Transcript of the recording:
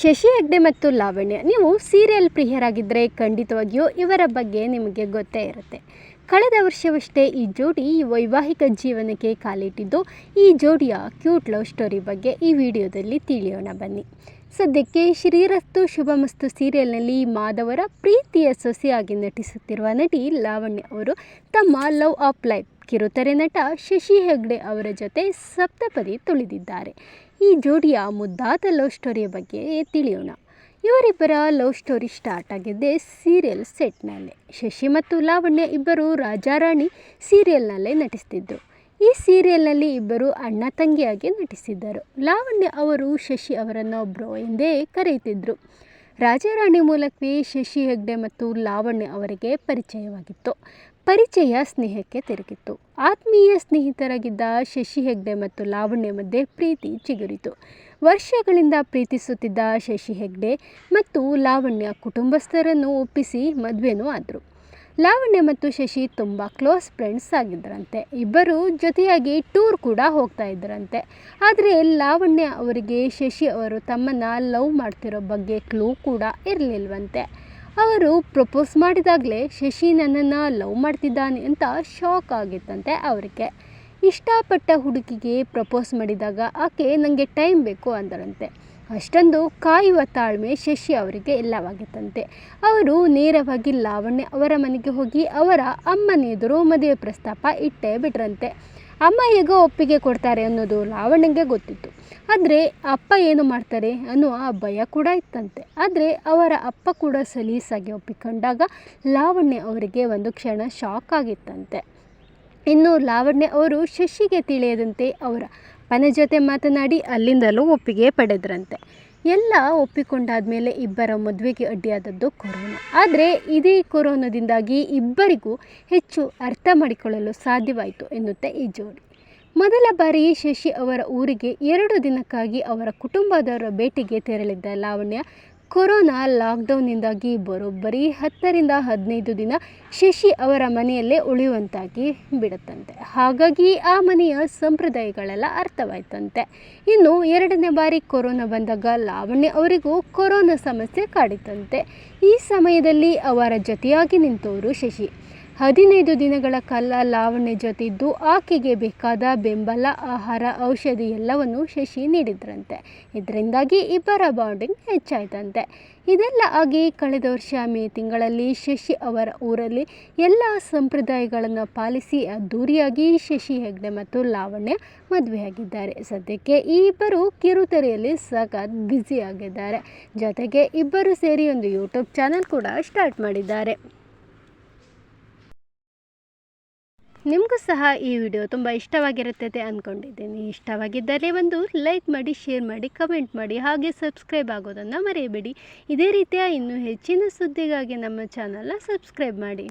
ಶಶಿ ಹೆಗ್ಡೆ ಮತ್ತು ಲಾವಣ್ಯ, ನೀವು ಸೀರಿಯಲ್ ಪ್ರಿಯರಾಗಿದ್ದರೆ ಖಂಡಿತವಾಗಿಯೂ ಇವರ ಬಗ್ಗೆ ನಿಮಗೆ ಗೊತ್ತೇ ಇರುತ್ತೆ. ಕಳೆದ ವರ್ಷವಷ್ಟೇ ಈ ಜೋಡಿ ವೈವಾಹಿಕ ಜೀವನಕ್ಕೆ ಕಾಲಿಟ್ಟಿದ್ದು. ಈ ಜೋಡಿಯ ಕ್ಯೂಟ್ ಲವ್ ಸ್ಟೋರಿ ಬಗ್ಗೆ ಈ ವಿಡಿಯೋದಲ್ಲಿ ತಿಳಿಯೋಣ ಬನ್ನಿ. ಸದ್ಯಕ್ಕೆ ಶ್ರೀರಸ್ತು ಶುಭಮಸ್ತು ಸೀರಿಯಲ್ನಲ್ಲಿ ಮಾಧವರ ಪ್ರೀತಿಯ ಸೊಸೆಯಾಗಿ ನಟಿಸುತ್ತಿರುವ ನಟಿ ಲಾವಣ್ಯ ಅವರು ತಮ್ಮ ಲವ್ ಆಫ್ ಲೈಫ್ ಕಿರುತೆರೆ ನಟ ಶಶಿ ಹೆಗ್ಡೆ ಅವರ ಜೊತೆ ಸಪ್ತಪದಿ ತುಳಿದಿದ್ದಾರೆ. ಈ ಜೋಡಿಯ ಮುದ್ದಾದ ಲವ್ ಸ್ಟೋರಿಯ ಬಗ್ಗೆ ತಿಳಿಯೋಣ. ಇವರಿಬ್ಬರ ಲವ್ ಸ್ಟೋರಿ ಸ್ಟಾರ್ಟ್ ಆಗಿದ್ದೆ ಸೀರಿಯಲ್ ಸೆಟ್ನಲ್ಲೇ ಶಶಿ ಮತ್ತು ಲಾವಣ್ಯ ಇಬ್ಬರು ರಾಜಾರಾಣಿ ಸೀರಿಯಲ್ನಲ್ಲೇ ನಟಿಸ್ತಿದ್ದರು ಈ ಸೀರಿಯಲ್ನಲ್ಲಿ ಇಬ್ಬರು ಅಣ್ಣ ತಂಗಿಯಾಗಿ ನಟಿಸಿದ್ದರು. ಲಾವಣ್ಯ ಅವರು ಶಶಿ ಅವರನ್ನು ಬ್ರೋ ಎಂದೇ ಕರೆಯುತ್ತಿದ್ದರು ರಾಜಾರಾಣಿ ಮೂಲಕವೇ ಶಶಿ ಹೆಗ್ಡೆ ಮತ್ತು ಲಾವಣ್ಯ ಅವರಿಗೆ ಪರಿಚಯವಾಗಿತ್ತು. ಪರಿಚಯ ಸ್ನೇಹಕ್ಕೆ ತಿರುಗಿತ್ತು. ಆತ್ಮೀಯ ಸ್ನೇಹಿತರಾಗಿದ್ದ ಶಶಿ ಹೆಗ್ಡೆ ಮತ್ತು ಲಾವಣ್ಯ ಮಧ್ಯೆ ಪ್ರೀತಿ ಚಿಗುರಿತು. ವರ್ಷಗಳಿಂದ ಪ್ರೀತಿಸುತ್ತಿದ್ದ ಶಶಿ ಹೆಗ್ಡೆ ಮತ್ತು ಲಾವಣ್ಯ ಕುಟುಂಬಸ್ಥರನ್ನು ಒಪ್ಪಿಸಿ ಮದುವೆನೂ ಆದರು. ಲಾವಣ್ಯ ಮತ್ತು ಶಶಿ ತುಂಬ ಕ್ಲೋಸ್ ಫ್ರೆಂಡ್ಸ್ ಆಗಿದ್ದರಂತೆ. ಇಬ್ಬರು ಜೊತೆಯಾಗಿ ಟೂರ್ ಕೂಡ ಹೋಗ್ತಾ ಇದ್ದರಂತೆ. ಆದರೆ ಲಾವಣ್ಯ ಅವರಿಗೆ ಶಶಿ ಅವರು ತಮ್ಮನ್ನು ಲವ್ ಮಾಡ್ತಿರೋ ಬಗ್ಗೆ ಕ್ಲೂ ಕೂಡ ಇರಲಿಲ್ವಂತೆ. ಅವರು ಪ್ರಪೋಸ್ ಮಾಡಿದಾಗಲೇ ಶಶಿ ನನ್ನನ್ನು ಲವ್ ಮಾಡ್ತಿದ್ದಾನೆ ಅಂತ ಶಾಕ್ ಆಗಿತ್ತಂತೆ ಅವರಿಗೆ. ಇಷ್ಟಪಟ್ಟ ಹುಡುಗಿಗೆ ಪ್ರಪೋಸ್ ಮಾಡಿದಾಗ ಆಕೆ ನನಗೆ ಟೈಮ್ ಬೇಕು ಅಂದರಂತೆ. ಅಷ್ಟೊಂದು ಕಾಯುವ ತಾಳ್ಮೆ ಶಶಿ ಅವರಿಗೆ ಇಲ್ಲವಾಗಿತ್ತಂತೆ ಅವರು ನೇರವಾಗಿ ಲಾವಣ್ಯ ಅವರ ಮನೆಗೆ ಹೋಗಿ ಅವರ ಅಮ್ಮನ ಎದುರು ಮದುವೆ ಪ್ರಸ್ತಾಪ ಇಟ್ಟೇ ಬಿಟ್ರಂತೆ. ಅಮ್ಮ ಹೇಗೋ ಒಪ್ಪಿಗೆ ಕೊಡ್ತಾರೆ ಅನ್ನೋದು ಲಾವಣ್ಯಗೆ ಗೊತ್ತಿತ್ತು. ಆದರೆ ಅಪ್ಪ ಏನು ಮಾಡ್ತಾರೆ ಅನ್ನುವ ಭಯ ಕೂಡ ಇತ್ತಂತೆ. ಆದರೆ ಅವರ ಅಪ್ಪ ಕೂಡ ಸಲೀಸಾಗಿ ಒಪ್ಪಿಕೊಂಡಾಗ ಲಾವಣ್ಯ ಅವರಿಗೆ ಒಂದು ಕ್ಷಣ ಶಾಕ್ ಆಗಿತ್ತಂತೆ. ಇನ್ನು ಲಾವಣ್ಯ ಅವರು ಶಶಿಗೆ ತಿಳಿಯದಂತೆ ಅವರ ಮನೆ ಜೊತೆ ಮಾತನಾಡಿ ಅಲ್ಲಿಂದಲೂ ಒಪ್ಪಿಗೆ ಪಡೆದ್ರಂತೆ. ಎಲ್ಲ ಒಪ್ಪಿಕೊಂಡಾದ ಮೇಲೆ ಇಬ್ಬರ ಮದುವೆಗೆ ಅಡ್ಡಿಯಾದದ್ದು ಕೊರೋನಾ. ಆದರೆ ಇದೇ ಕೊರೋನಾದಿಂದಾಗಿ ಇಬ್ಬರಿಗೂ ಹೆಚ್ಚು ಅರ್ಥ ಮಾಡಿಕೊಳ್ಳಲು ಸಾಧ್ಯವಾಯಿತು ಎನ್ನುತ್ತೆ ಈ ಜೋಡಿ. ಮೊದಲ ಬಾರಿ ಶಶಿ ಅವರ ಊರಿಗೆ ಎರಡು ದಿನಕ್ಕಾಗಿ ಅವರ ಕುಟುಂಬದವರ ಭೇಟಿಗೆ ತೆರಳಿದ್ದ ಲಾವಣ್ಯ ಕೊರೋನಾ ಲಾಕ್ಡೌನ್ನಿಂದಾಗಿ ಬರೋಬ್ಬರಿ ಹತ್ತರಿಂದ ಹದಿನೈದು ದಿನ ಶಶಿ ಅವರ ಮನೆಯಲ್ಲೇ ಉಳಿಯುವಂತಾಗಿ ಬಿಡುತ್ತಂತೆ. ಹಾಗಾಗಿ ಆ ಮನೆಯ ಸಂಪ್ರದಾಯಗಳೆಲ್ಲ ಅರ್ಥವಾಯ್ತಂತೆ. ಇನ್ನು ಎರಡನೇ ಬಾರಿ ಕೊರೋನಾ ಬಂದಾಗ ಲಾವಣ್ಯ ಅವರಿಗೂ ಕೊರೋನಾ ಸಮಸ್ಯೆ ಕಾಡಿತಂತೆ ಈ ಸಮಯದಲ್ಲಿ ಅವರ ಜೊತೆಯಾಗಿ ನಿಂತವರು ಶಶಿ. ಹದಿನೈದು ದಿನಗಳ ಕಾಲ ಲಾವಣ್ಯ ಜೊತೆ ಇದ್ದು ಆಕೆಗೆ ಬೇಕಾದ ಬೆಂಬಲ, ಆಹಾರ, ಔಷಧಿ ಎಲ್ಲವನ್ನು ಶಶಿ ನೀಡಿದ್ರಂತೆ. ಇದರಿಂದಾಗಿ ಇಬ್ಬರ ಬಾಂಡಿಂಗ್ ಹೆಚ್ಚಾಯ್ತಂತೆ. ಇದೆಲ್ಲ ಆಗಿ ಕಳೆದ ವರ್ಷ ಮೇ ತಿಂಗಳಲ್ಲಿ ಶಶಿ ಅವರ ಊರಲ್ಲಿ ಎಲ್ಲ ಸಂಪ್ರದಾಯಗಳನ್ನು ಪಾಲಿಸಿ ಅದ್ದೂರಿಯಾಗಿ ಶಶಿ ಹೆಗ್ಡೆ ಮತ್ತು ಲಾವಣ್ಯ ಮದುವೆಯಾಗಿದ್ದಾರೆ. ಸದ್ಯಕ್ಕೆ ಈ ಇಬ್ಬರು ಕಿರುತೆರೆಯಲ್ಲಿ ಸಖತ್ ಬ್ಯುಸಿಯಾಗಿದ್ದಾರೆ. ಜೊತೆಗೆ ಇಬ್ಬರು ಸೇರಿ ಒಂದು ಯೂಟ್ಯೂಬ್ ಚಾನಲ್ ಕೂಡ ಸ್ಟಾರ್ಟ್ ಮಾಡಿದ್ದಾರೆ. ನಿಮಗೂ ಸಹ ಈ ವಿಡಿಯೋ ತುಂಬ ಇಷ್ಟವಾಗಿರುತ್ತದೆ ಅಂದ್ಕೊಂಡಿದ್ದೀನಿ ಇಷ್ಟವಾಗಿದ್ದರೆ ಒಂದು ಲೈಕ್ ಮಾಡಿ, ಶೇರ್ ಮಾಡಿ, ಕಮೆಂಟ್ ಮಾಡಿ, ಹಾಗೆ ಸಬ್ಸ್ಕ್ರೈಬ್ ಆಗೋದನ್ನು ಮರೆಯಬೇಡಿ. ಇದೇ ರೀತಿಯ ಇನ್ನೂ ಹೆಚ್ಚಿನ ಸುದ್ದಿಗಾಗಿ ನಮ್ಮ ಚಾನಲ್ನ ಸಬ್ಸ್ಕ್ರೈಬ್ ಮಾಡಿ.